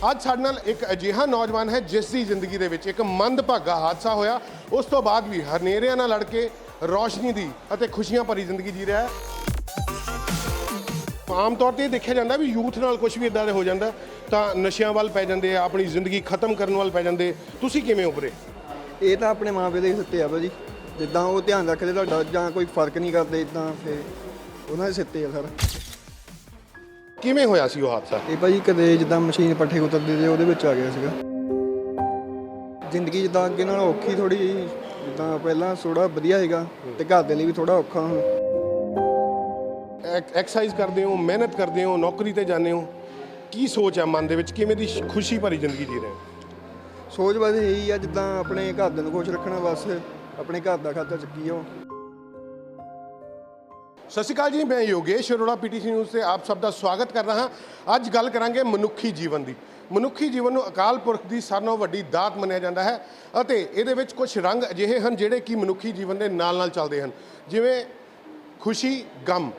ਅੱਜ ਸਾਡੇ ਨਾਲ ਇੱਕ ਅਜਿਹਾ ਨੌਜਵਾਨ ਹੈ, ਜਿਸ ਦੀ ਜ਼ਿੰਦਗੀ ਦੇ ਵਿੱਚ ਇੱਕ ਮੰਦਭਾਗਾ ਹਾਦਸਾ ਹੋਇਆ। ਉਸ ਤੋਂ ਬਾਅਦ ਵੀ ਹਨੇਰਿਆਂ ਨਾਲ ਲੜ ਕੇ ਰੌਸ਼ਨੀ ਦੀ ਅਤੇ ਖੁਸ਼ੀਆਂ ਭਰੀ ਜ਼ਿੰਦਗੀ ਜੀ ਰਿਹਾ ਹੈ। ਆਮ ਤੌਰ ਤੇ ਇਹ ਦੇਖਿਆ ਜਾਂਦਾ ਵੀ ਯੂਥ ਨਾਲ ਕੁਝ ਵੀ ਇਦਾਂ ਦੇ ਹੋ ਜਾਂਦਾ, ਤਾਂ ਨਸ਼ਿਆਂ ਵੱਲ ਪੈ ਜਾਂਦੇ ਆ, ਆਪਣੀ ਜ਼ਿੰਦਗੀ ਖਤਮ ਕਰਨ ਵੱਲ ਪੈ ਜਾਂਦੇ। ਤੁਸੀਂ ਕਿਵੇਂ ਉਭਰੇ ਇਹ ਤਾਂ ਆਪਣੇ ਮਾਪੇ ਦੇ ਸਿੱਤੇ ਆ ਭਾਜੀ ਜਿੱਦਾਂ ਉਹ ਧਿਆਨ ਰੱਖਦੇ ਤੁਹਾਡਾ, ਜਾਂ ਕੋਈ ਫ਼ਰਕ ਨਹੀਂ ਕਰਦੇ ਇਦਾਂ ਫੇ ਉਹਨਾਂ ਦੇ ਸਿੱਤੇ ਆ ਸਰ। ਕਿਵੇਂ ਹੋਇਆ ਸੀ ਉਹ ਹਾਦਸਾ? ਇਹ ਭਾਜੀ ਕਦੇ ਜਿੱਦਾਂ ਮਸ਼ੀਨ ਪੱਠੇ ਉਤਰਦੇ ਤੇ ਉਹਦੇ ਵਿੱਚ ਆ ਗਿਆ ਸੀਗਾ। ਜ਼ਿੰਦਗੀ ਜਿੱਦਾਂ ਅੱਗੇ ਨਾਲੋਂ ਔਖੀ ਥੋੜੀ ਜਿੱਦਾਂ ਪਹਿਲਾਂ ਥੋੜਾ ਵਧੀਆ ਹੈਗਾ ਤੇ ਘਰ ਦੇ ਲਈ ਵੀ ਥੋੜਾ ਔਖਾ ਹੁਣ। ਐਕ- ਐਕਸਰਸਾਈਜ਼ ਕਰਦੇ ਹੋ ਮਿਹਨਤ ਕਰਦੇ ਹੋ ਨੌਕਰੀ ਤੇ ਜਾਂਦੇ ਹੋ। ਕੀ ਸੋਚ ਹੈ ਮਨ ਦੇ ਵਿੱਚ? ਕਿਵੇਂ ਦੀ ਖੁਸ਼ੀ ਭਰੀ ਜ਼ਿੰਦਗੀ ਜੀ ਰਹੇ ਹੋ? ਸੋਚ ਬਸ ਇਹੀ ਆ ਜਿੱਦਾਂ ਆਪਣੇ ਘਰਦਿਆਂ ਨੂੰ ਖੁਸ਼ ਰੱਖਣਾ ਬਸ ਆਪਣੇ ਘਰ ਦਾ ਖਾਤਾ ਚੱਕੀ ਜਾਓ ਸਤਿ ਸ਼੍ਰੀ ਅਕਾਲ ਜੀ, ਮੈਂ ਯੋਗੇਸ਼ ਅਰੋੜਾ, ਪੀਟੀਸੀ ਨਿਊਜ਼ ਤੇ ਆਪ ਸਭ ਦਾ ਸਵਾਗਤ ਕਰ ਰਹਾ ਹਾਂ। ਅੱਜ ਗੱਲ ਕਰਾਂਗੇ ਮਨੁੱਖੀ ਜੀਵਨ ਦੀ। ਮਨੁੱਖੀ ਜੀਵਨ ਨੂੰ ਅਕਾਲ ਪੁਰਖ ਦੀ ਸਾਰਿਆਂ ਨਾਲੋਂ ਵੱਡੀ ਦਾਤ ਮੰਨਿਆ ਜਾਂਦਾ ਹੈ ਅਤੇ ਇਹਦੇ ਵਿੱਚ ਕੁਝ ਰੰਗ ਅਜਿਹੇ ਹਨ ਜਿਹੜੇ ਕਿ ਮਨੁੱਖੀ ਜੀਵਨ ਦੇ ਨਾਲ-ਨਾਲ ਚੱਲਦੇ ਹਨ। ਜਿਵੇਂ ਖੁਸ਼ੀ, ਗਮ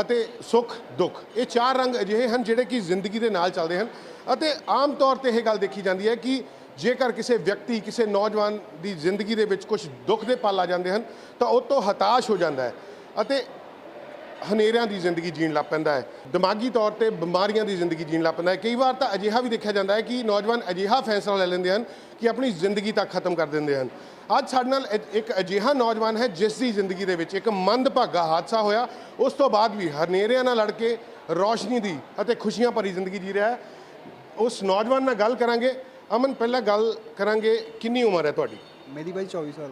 ਅਤੇ ਸੁੱਖ, ਦੁੱਖ। ਇਹ ਚਾਰ ਰੰਗ ਅਜਿਹੇ ਹਨ ਜਿਹੜੇ ਕਿ ਜ਼ਿੰਦਗੀ ਦੇ ਨਾਲ ਚੱਲਦੇ ਹਨ ਅਤੇ ਆਮ ਤੌਰ ਤੇ ਇਹ ਗੱਲ ਦੇਖੀ ਜਾਂਦੀ ਹੈ ਕਿ ਜੇਕਰ ਕਿਸੇ ਵਿਅਕਤੀ, ਕਿਸੇ ਨੌਜਵਾਨ ਦੀ ਜ਼ਿੰਦਗੀ ਦੇ ਵਿੱਚ ਕੁਝ ਦੁੱਖ ਦੇ ਪਲ ਆ ਜਾਂਦੇ ਹਨ ਤਾਂ ਉਹ ਤੋਂ ਹਤਾਸ਼ ਹੋ ਜਾਂਦਾ ਹੈ ਅਤੇ ਹਨੇਰਿਆਂ ਦੀ ਜ਼ਿੰਦਗੀ ਜੀਣ ਲੱਗ ਪੈਂਦਾ ਹੈ। ਦਿਮਾਗੀ ਤੌਰ ਤੇ ਬਿਮਾਰੀਆਂ ਦੀ ਜ਼ਿੰਦਗੀ ਜੀਣ ਲੱਗ ਪੈਂਦਾ ਹੈ। ਕਈ ਵਾਰ ਤਾਂ ਅਜਿਹਾ ਵੀ ਦੇਖਿਆ ਜਾਂਦਾ ਹੈ ਕਿ ਨੌਜਵਾਨ ਅਜਿਹਾ ਫੈਸਲਾ ਲੈ ਲੈਂਦੇ ਹਨ ਕਿ ਆਪਣੀ ਜ਼ਿੰਦਗੀ ਤੱਕ ਖਤਮ ਕਰ ਦਿੰਦੇ ਹਨ। ਅੱਜ ਸਾਡੇ ਨਾਲ ਇੱਕ- ਅਜਿਹਾ ਨੌਜਵਾਨ ਹੈ ਜਿਸ ਦੀ ਜ਼ਿੰਦਗੀ ਦੇ ਵਿੱਚ ਇੱਕ ਮੰਦਭਾਗਾ ਹਾਦਸਾ ਹੋਇਆ। ਉਸ ਤੋਂ ਬਾਅਦ ਵੀ ਹਨੇਰਿਆਂ ਨਾਲ ਲੜ ਕੇ ਰੌਸ਼ਨੀ ਦੀ ਅਤੇ ਖੁਸ਼ੀਆਂ ਭਰੀ ਜ਼ਿੰਦਗੀ ਜੀ ਰਿਹਾ ਹੈ। ਉਸ ਨੌਜਵਾਨ ਨਾਲ ਗੱਲ ਕਰਾਂਗੇ। ਅਮਨ ਪਹਿਲਾਂ ਗੱਲ ਕਰਾਂਗੇ ਕਿੰਨੀ ਉਮਰ ਹੈ ਤੁਹਾਡੀ? ਮੇਰੀ ਭਾਈ 24 ਸਾਲ।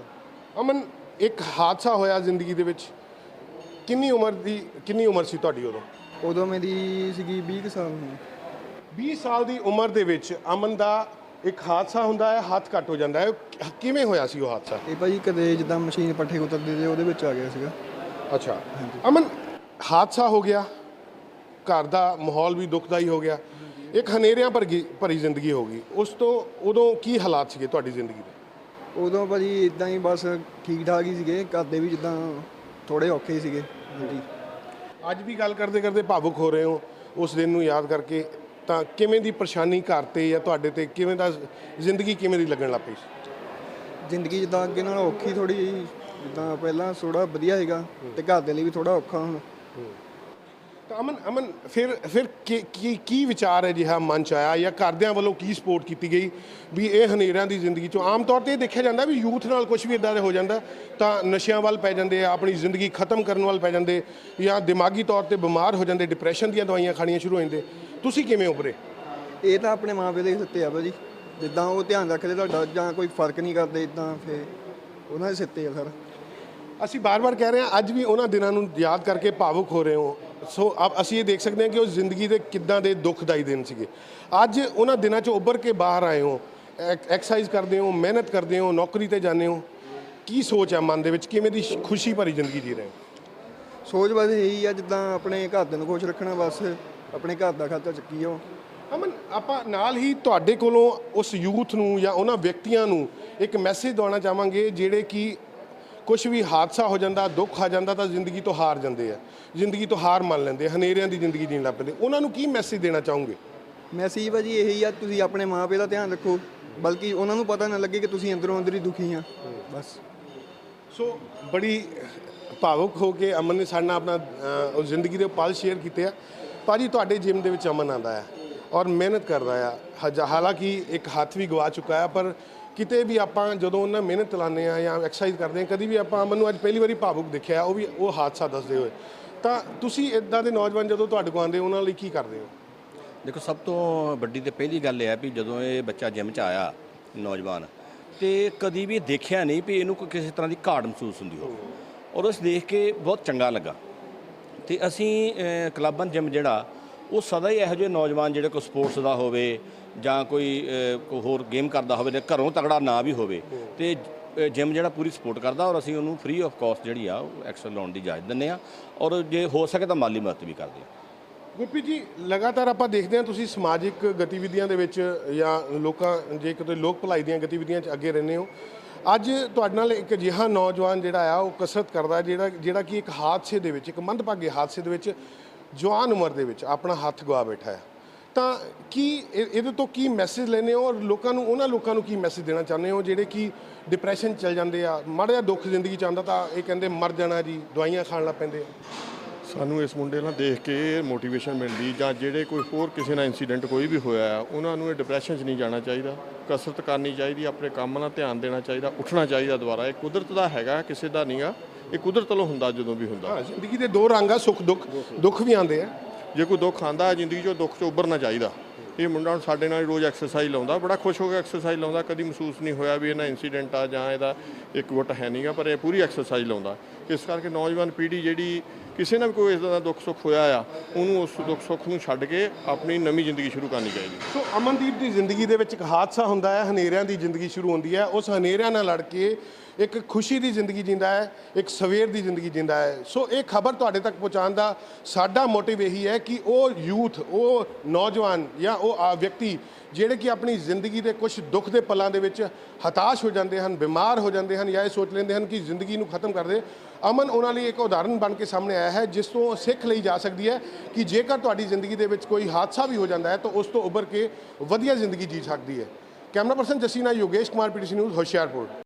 ਅਮਨ ਇੱਕ ਹਾਦਸਾ ਹੋਇਆ ਜ਼ਿੰਦਗੀ ਦੇ ਵਿੱਚ। ਕਿੰਨੀ ਉਮਰ ਦੀ ਕਿੰਨੀ ਉਮਰ ਸੀ ਤੁਹਾਡੀ ਉਦੋਂ? ਉਦੋਂ ਮੇਰੀ ਸੀਗੀ 20 ਕੁ ਸਾਲ ਦੀ। 20 ਸਾਲ ਦੀ ਉਮਰ ਦੇ ਵਿੱਚ ਅਮਨ ਦਾ ਇੱਕ ਹਾਦਸਾ ਹੁੰਦਾ ਹੈ ਹੱਥ ਕੱਟ ਹੋ ਜਾਂਦਾ ਹੈ। ਕਿਵੇਂ ਹੋਇਆ ਸੀ ਉਹ ਹਾਦਸਾ? ਇਹ ਭਾਜੀ ਕਦੇ ਜਿੱਦਾਂ ਮਸ਼ੀਨ ਪੱਠੇ ਉਤਰਦੇ ਤੇ ਉਹਦੇ ਵਿੱਚ ਆ ਗਿਆ ਸੀਗਾ। ਅੱਛਾ। ਅਮਨ ਹਾਦਸਾ ਹੋ ਗਿਆ। ਘਰ ਦਾ ਮਾਹੌਲ ਵੀ ਦੁਖਦਾਈ ਹੋ ਗਿਆ। ਇੱਕ ਹਨੇਰਿਆਂ ਭਰੀ ਭਰੀ ਜ਼ਿੰਦਗੀ ਹੋ ਗਈ। ਉਸ ਤੋਂ ਉਦੋਂ ਕੀ ਹਾਲਾਤ ਸੀਗੇ ਤੁਹਾਡੀ ਜ਼ਿੰਦਗੀ ਦੇ? ਉਦੋਂ ਭਾਜੀ ਇਦਾਂ ਹੀ ਬਸ ਠੀਕ ਠਾਕ ਹੀ ਸੀਗੇ। ਘਰ ਦੇ ਵੀ ਜਿੱਦਾਂ ਥੋੜੇ ਔਖੇ ਹੀ ਸੀਗੇ ਹਾਂਜੀ। ਅੱਜ ਵੀ ਗੱਲ ਕਰਦੇ ਕਰਦੇ ਭਾਵੁਕ ਹੋ ਰਹੇ ਹੋ ਉਸ ਦਿਨ ਨੂੰ ਯਾਦ ਕਰਕੇ ਤਾਂ ਕਿਵੇਂ ਦੀ ਪਰੇਸ਼ਾਨੀ ਘਰ ਤੇ ਜਾਂ ਤੁਹਾਡੇ ਤੇ ਕਿਵੇਂ ਦਾ ਜ਼ਿੰਦਗੀ ਕਿਵੇਂ ਦੀ ਲੱਗਣ ਲੱਗ ਪਈ? ਜ਼ਿੰਦਗੀ ਜਿੱਦਾਂ ਅੱਗੇ ਨਾਲੋਂ ਔਖੀ ਥੋੜੀ ਜਿੱਦਾਂ ਪਹਿਲਾਂ ਥੋੜਾ ਵਧੀਆ ਹੈਗਾ ਤੇ ਘਰ ਦੇ ਲਈ ਵੀ ਥੋੜਾ ਔਖਾ ਹੁਣ। ਤਾਂ ਅਮਨ ਅਮਨ ਫਿਰ ਫਿਰ ਕੀ ਕੀ ਵਿਚਾਰ ਹੈ ਜਿਹਾ ਮਨ ਚ ਆਇਆ ਜਾਂ ਘਰਦਿਆਂ ਵੱਲੋਂ ਕੀ ਸਪੋਰਟ ਕੀਤੀ ਗਈ ਵੀ ਇਹ ਹਨੇਰਿਆਂ ਦੀ ਜ਼ਿੰਦਗੀ ਚੋਂ ਆਮ ਤੌਰ ਤੇ ਇਹ ਦੇਖਿਆ ਜਾਂਦਾ ਵੀ ਯੂਥ ਨਾਲ ਕੁਝ ਵੀ ਇਦਾਂ ਦੇ ਹੋ ਜਾਂਦਾ ਤਾਂ ਨਸ਼ਿਆਂ ਵੱਲ ਪੈ ਜਾਂਦੇ ਆ ਆਪਣੀ ਜ਼ਿੰਦਗੀ ਖਤਮ ਕਰਨ ਵੱਲ ਪੈ ਜਾਂਦੇ ਜਾਂ ਦਿਮਾਗੀ ਤੌਰ ਤੇ ਬਿਮਾਰ ਹੋ ਜਾਂਦੇ ਡਿਪਰੈਸ਼ਨ ਦੀਆਂ ਦਵਾਈਆਂ ਖਾਣੀਆਂ ਸ਼ੁਰੂ ਹੋ ਜਾਂਦੇ ਤੁਸੀਂ ਕਿਵੇਂ ਉਭਰੇ? ਇਹ ਤਾਂ ਆਪਣੇ ਮਾਪੇ ਦੇ ਸਿੱਤੇ ਆ ਭਾਜੀ ਜਿੱਦਾਂ ਉਹ ਧਿਆਨ ਰੱਖਦੇ ਤੁਹਾਡਾ ਜਾਂ ਕੋਈ ਫ਼ਰਕ ਨਹੀਂ ਕਰਦੇ ਇਦਾਂ ਫੇ ਉਹਨਾਂ ਦੇ ਸਿੱਤੇ ਆ ਸਰ। ਅਸੀਂ ਬਾਰ-ਬਾਰ ਕਹਿ ਰਹੇ ਹਾਂ ਅੱਜ ਵੀ ਉਹਨਾਂ ਦਿਨਾਂ ਨੂੰ ਯਾਦ ਕਰਕੇ ਭਾਵੁਕ ਹੋ ਰਹੇ ਹੋ। ਸੋ ਅਬ ਅਸੀਂ ਇਹ ਦੇਖ ਸਕਦੇ ਹਾਂ ਕਿ ਉਹ ਜ਼ਿੰਦਗੀ ਦੇ ਕਿੱਦਾਂ ਦੇ ਦੁੱਖਦਾਈ ਦਿਨ ਸੀਗੇ। ਅੱਜ ਉਹਨਾਂ ਦਿਨਾਂ ਚੋਂ ਉੱਭਰ ਕੇ ਬਾਹਰ ਆਏ ਹੋ ਐਕ- ਐਕਸਰਸਾਈਜ਼ ਕਰਦੇ ਹੋ ਮਿਹਨਤ ਕਰਦੇ ਹੋ ਨੌਕਰੀ ਤੇ ਜਾਂਦੇ ਹੋ। ਕੀ ਸੋਚ ਹੈ ਮਨ ਦੇ ਵਿੱਚ? ਕਿਵੇਂ ਦੀ ਖੁਸ਼ੀ ਭਰੀ ਜ਼ਿੰਦਗੀ ਜੀ ਰਹੇ ਹੋ? ਸੋਚ ਬਸ ਇਹੀ ਆ ਜਿੱਦਾਂ ਆਪਣੇ ਘਰਦਿਆਂ ਨੂੰ ਖੁਸ਼ ਰੱਖਣਾ ਬਸ ਆਪਣੇ ਘਰ ਦਾ ਖਾਤਾ ਚੱਕੀ ਜਾਓ ਅਮਨ ਆਪਾਂ ਨਾਲ ਹੀ ਤੁਹਾਡੇ ਕੋਲੋਂ ਉਸ ਯੂਥ ਨੂੰ ਜਾਂ ਉਹਨਾਂ ਵਿਅਕਤੀਆਂ ਨੂੰ ਇੱਕ ਮੈਸੇਜ ਦਵਾਉਣਾ ਚਾਹਾਂਗੇ ਜਿਹੜੇ ਕਿ ਕੁਝ ਵੀ ਹਾਦਸਾ ਹੋ ਜਾਂਦਾ ਦੁੱਖ ਆ ਜਾਂਦਾ ਤਾਂ ਜ਼ਿੰਦਗੀ ਤੋਂ ਹਾਰ ਜਾਂਦੇ ਆ। ਜ਼ਿੰਦਗੀ ਤੋਂ ਹਾਰ ਮੰਨ ਲੈਂਦੇ ਆ, ਹਨੇਰਿਆਂ ਦੀ ਜ਼ਿੰਦਗੀ ਜੀਣ ਲੱਗ ਪੈਂਦੇ। ਉਹਨਾਂ ਨੂੰ ਕੀ ਮੈਸੇਜ ਦੇਣਾ ਚਾਹੋਗੇ? ਮੈਸੇਜ ਭਾਜੀ ਇਹੀ ਆ ਤੁਸੀਂ ਆਪਣੇ ਮਾਪੇ ਦਾ ਧਿਆਨ ਰੱਖੋ। ਬਲਕਿ ਉਹਨਾਂ ਨੂੰ ਪਤਾ ਨਾ ਲੱਗੇ ਕਿ ਤੁਸੀਂ ਅੰਦਰੋਂ ਅੰਦਰ ਹੀ ਦੁਖੀ ਆ। ਬਸ। ਸੋ ਬੜੀ ਭਾਵੁਕ ਹੋ ਕੇ ਅਮਨ ਨੇ ਸਾਡੇ ਨਾਲ ਆਪਣਾ ਜ਼ਿੰਦਗੀ ਦੇ ਪਲ ਸ਼ੇਅਰ ਕੀਤੇ ਆ। ਭਾਜੀ ਤੁਹਾਡੇ ਜਿਮ ਦੇ ਵਿੱਚ ਅਮਨ ਆਂਦਾ ਹੈ ਔਰ ਮਿਹਨਤ ਕਰਦਾ ਆ। ਹਾਲਾਂਕਿ ਇੱਕ ਹੱਥ ਵੀ ਗਵਾ ਚੁੱਕਾ ਹੈ ਪਰ ਕਿਤੇ ਵੀ ਆਪਾਂ ਜਦੋਂ ਉਹਨਾਂ ਮਿਹਨਤ ਲਾਉਂਦੇ ਆ ਜਾਂ ਐਕਸਰਸਾਈਜ਼ ਕਰਦੇ ਆ ਕਦੀ ਵੀ ਆਪਾਂ ਮੈਨੂੰ ਅੱਜ ਪਹਿਲੀ ਵਾਰੀ ਭਾਵੁਕ ਦੇਖਿਆ ਉਹ ਵੀ ਉਹ ਹਾਦਸਾ ਦੱਸਦੇ ਹੋਏ। ਤਾਂ ਤੁਸੀਂ ਇਦਾਂ ਦੇ ਨੌਜਵਾਨ ਜਦੋਂ ਤੁਹਾਡੇ ਕੋਲ ਆਉਂਦੇ ਉਹਨਾਂ ਲਈ ਕੀ ਕਰਦੇ ਹੋ? ਦੇਖੋ ਸਭ ਤੋਂ ਵੱਡੀ ਤੇ ਪਹਿਲੀ ਗੱਲ ਇਹ ਹੈ ਵੀ ਜਦੋਂ ਇਹ ਬੱਚਾ ਜਿਮ 'ਚ ਆਇਆ ਨੌਜਵਾਨ ਤੇ ਕਦੀ ਵੀ ਦੇਖਿਆ ਨਹੀਂ ਵੀ ਇਹਨੂੰ ਕੋਈ ਕਿਸੇ ਤਰ੍ਹਾਂ ਦੀ ਘਾਟ ਮਹਿਸੂਸ ਹੁੰਦੀ ਹੋ ਔਰ ਉਸ ਦੇਖ ਕੇ ਬਹੁਤ ਚੰਗਾ ਲੱਗਾ। ਤੇ ਅਸੀਂ ਅਹ, ਕਲੱਬਨ ਜਿਮ ਜਿਹੜਾ ਉਹ ਸਦਾ ਹੀ ਇਹੋ ਜਿਹੇ ਨੌਜਵਾਨ ਜਿਹੜੇ ਕੋਈ ਸਪੋਰਟਸ ਦਾ ਹੋਵੇ ਜਾਂ ਕੋਈ ਕੋਈ ਹੋਰ ਗੇਮ ਕਰਦਾ ਹੋਵੇ ਜਾਂ ਘਰੋਂ ਤਗੜਾ ਨਾ ਵੀ ਹੋਵੇ, ਤੇ ਜਿਮ ਜਿਹੜਾ ਪੂਰੀ ਸਪੋਰਟ ਕਰਦਾ ਔਰ ਅਸੀਂ ਉਹਨੂੰ ਫ੍ਰੀ ਆਫ ਕਾਸਟ ਜਿਹੜੀ ਆ, ਉਹ ਐਕਸਲ ਲਾਉਣ ਦੀ ਇਜਾਜ਼ਤ ਦਿੰਦੇ ਆ ਔਰ ਜੇ ਹੋ ਸਕੇ ਤਾਂ ਮਾਲੀ ਮਦਦ ਵੀ ਕਰਦੇ ਆ ਗੁਰਪ੍ਰੀਤ ਜੀ, ਲਗਾਤਾਰ ਆਪਾਂ ਦੇਖਦੇ ਹਾਂ ਤੁਸੀਂ ਸਮਾਜਿਕ ਗਤੀਵਿਧੀਆਂ ਦੇ ਵਿੱਚ ਜਾਂ ਲੋਕਾਂ, ਜੇ ਕਿਤੇ ਲੋਕ ਭਲਾਈ ਦੀਆਂ ਗਤੀਵਿਧੀਆਂ 'ਚ ਅੱਗੇ ਰਹਿੰਦੇ ਹੋ, ਅੱਜ ਤੁਹਾਡੇ ਨਾਲ ਇੱਕ ਅਜਿਹਾ ਨੌਜਵਾਨ ਜਿਹੜਾ ਆ, ਉਹ ਕਸਰਤ ਕਰਦਾ, ਜਿਹੜਾ ਜਿਹੜਾ ਕਿ ਇੱਕ ਹਾਦਸੇ ਦੇ ਵਿੱਚ, ਇੱਕ ਮੰਦਭਾਗੇ ਹਾਦਸੇ ਦੇ ਵਿੱਚ ਜਵਾਨ ਉਮਰ ਦੇ ਵਿੱਚ ਆਪਣਾ ਹੱਥ ਗਵਾ ਬੈਠਾ ਹੈ। ਤਾਂ ਕੀ ਇਹ- ਇਹਦੇ ਤੋਂ ਕੀ ਮੈਸੇਜ ਲੈਣੇ ਹੋ ਔਰ ਲੋਕਾਂ ਨੂੰ ਉਹਨਾਂ ਲੋਕਾਂ ਨੂੰ ਕੀ ਮੈਸੇਜ ਦੇਣਾ ਚਾਹੁੰਦੇ ਹੋ ਜਿਹੜੇ ਕਿ ਡਿਪਰੈਸ਼ਨ ਚ ਚਲ ਜਾਂਦੇ ਆ ਮਾੜਾ ਦੁੱਖ ਜ਼ਿੰਦਗੀ ਚ ਆਉਂਦਾ ਤਾਂ ਇਹ ਕਹਿੰਦੇ ਮਰ ਜਾਣਾ ਜੀ ਦਵਾਈਆਂ ਖਾਣ ਲੱਗ ਪੈਂਦੇ ਆ। ਸਾਨੂੰ ਇਸ ਮੁੰਡੇ ਨਾਲ ਦੇਖ ਕੇ ਮੋਟੀਵੇਸ਼ਨ ਮਿਲਦੀ ਜਾਂ ਜਿਹੜੇ ਕੋਈ ਹੋਰ ਕਿਸੇ ਨਾਲ ਇਨਸੀਡੈਂਟ ਕੋਈ ਵੀ ਹੋਇਆ ਹੈ ਉਹਨਾਂ ਨੂੰ ਇਹ ਡਿਪਰੈਸ਼ਨ 'ਚ ਨਹੀਂ ਜਾਣਾ ਚਾਹੀਦਾ। ਕਸਰਤ ਕਰਨੀ ਚਾਹੀਦੀ ਆਪਣੇ ਕੰਮ ਨਾਲ ਧਿਆਨ ਦੇਣਾ ਚਾਹੀਦਾ ਉੱਠਣਾ ਚਾਹੀਦਾ ਦੁਬਾਰਾ। ਇਹ ਕੁਦਰਤ ਦਾ ਹੈਗਾ ਕਿਸੇ ਦਾ ਨਹੀਂਗਾ ਇਹ ਕੁਦਰਤ ਵੱਲੋਂ ਹੁੰਦਾ ਜਦੋਂ ਵੀ ਹੁੰਦਾ। ਹਾਂ ਜ਼ਿੰਦਗੀ ਦੇ ਦੋ ਰੰਗ ਆ ਸੁੱਖ ਦੁੱਖ। ਦੁੱਖ ਵੀ ਆਉਂਦੇ ਆ। ਜੇ ਕੋਈ ਦੁੱਖ ਆਂਦਾ ਜ਼ਿੰਦਗੀ 'ਚੋਂ ਦੁੱਖ 'ਚੋਂ ਉੱਭਰਨਾ ਚਾਹੀਦਾ। ਇਹ ਮੁੰਡਾ ਹੁਣ ਸਾਡੇ ਨਾਲ ਰੋਜ਼ ਐਕਸਰਸਾਈਜ਼ ਲਾਉਂਦਾ, ਬੜਾ ਖੁਸ਼ ਹੋ ਕੇ ਐਕਸਰਸਾਈਜ਼ ਲਾਉਂਦਾ, ਕਦੀ ਮਹਿਸੂਸ ਨਹੀਂ ਹੋਇਆ ਵੀ ਇਹਨਾਂ ਇਨਸੀਡੈਂਟ ਆ ਜਾਂ ਇਹਦਾ ਇੱਕ ਗੁੱਟ ਹੈ ਨਹੀਂਗਾ ਪਰ ਇਹ ਪੂਰੀ ਐਕਸਰਸਾਈਜ਼ ਲਾਉਂਦਾ। ਇਸ ਕਰਕੇ ਨੌਜਵਾਨ ਪੀੜ੍ਹੀ ਜਿਹੜੀ ਕਿਸੇ ਨਾਲ ਵੀ ਕੋਈ ਇਸ ਦਾ ਦੁੱਖ ਸੁੱਖ ਹੋਇਆ ਆ, ਉਹਨੂੰ ਉਸ ਦੁੱਖ ਸੁੱਖ ਨੂੰ ਛੱਡ ਕੇ ਆਪਣੀ ਨਵੀਂ ਜ਼ਿੰਦਗੀ ਸ਼ੁਰੂ ਕਰਨੀ ਚਾਹੀਦੀ। ਸੋ ਅਮਨਦੀਪ ਦੀ ਜ਼ਿੰਦਗੀ ਦੇ ਵਿੱਚ ਇੱਕ ਹਾਦਸਾ ਹੁੰਦਾ ਹੈ, ਹਨੇਰਿਆਂ ਦੀ ਜ਼ਿੰਦਗੀ ਸ਼ੁਰੂ ਹੁੰਦੀ ਹੈ। ਉਸ ਹਨੇਰਿਆਂ ਨਾਲ ਲੜ ਕੇ ਇੱਕ ਖੁਸ਼ੀ ਦੀ ਜ਼ਿੰਦਗੀ ਜਿੰਦਾ ਹੈ, ਇੱਕ ਸਵੇਰ ਦੀ ਜ਼ਿੰਦਗੀ ਜਿੰਦਾ ਹੈ। ਸੋ ਇਹ ਖਬਰ ਤੁਹਾਡੇ ਤੱਕ ਪਹੁੰਚਾਉਣ ਦਾ ਸਾਡਾ ਮੋਟਿਵ ਇਹੀ ਹੈ ਕਿ ਉਹ ਯੂਥ ਉਹ ਨੌਜਵਾਨ ਜਾਂ ਉਹ, ਆ ਵਿਅਕਤੀ ਜਿਹੜੇ ਕਿ ਆਪਣੀ ਜ਼ਿੰਦਗੀ ਦੇ ਕੁਝ ਦੁੱਖ ਦੇ ਪਲਾਂ ਦੇ ਵਿੱਚ ਹਤਾਸ਼ ਹੋ ਜਾਂਦੇ ਹਨ, ਬਿਮਾਰ ਹੋ ਜਾਂਦੇ ਹਨ ਜਾਂ ਇਹ ਸੋਚ ਲੈਂਦੇ ਹਨ ਕਿ ਜ਼ਿੰਦਗੀ ਨੂੰ ਖਤਮ ਕਰ ਦੇ। ਅਮਨ, ਉਹਨਾਂ ਲਈ ਇੱਕ ਉਦਾਹਰਨ ਬਣ ਕੇ ਸਾਹਮਣੇ ਆਇਆ ਹੈ, ਜਿਸ ਤੋਂ ਸਿੱਖ ਲਈ ਜਾ ਸਕਦੀ ਹੈ ਕਿ ਜੇਕਰ ਤੁਹਾਡੀ ਜ਼ਿੰਦਗੀ ਦੇ ਵਿੱਚ ਕੋਈ ਹਾਦਸਾ ਵੀ ਹੋ ਜਾਂਦਾ ਹੈ, ਤਾਂ ਉਸ ਤੋਂ ਉੱਭਰ ਕੇ ਵਧੀਆ ਜ਼ਿੰਦਗੀ ਜੀ ਸਕਦੀ ਹੈ। Camera person Jasina Yogesh Kumar, PTC news, Hoshiarpur.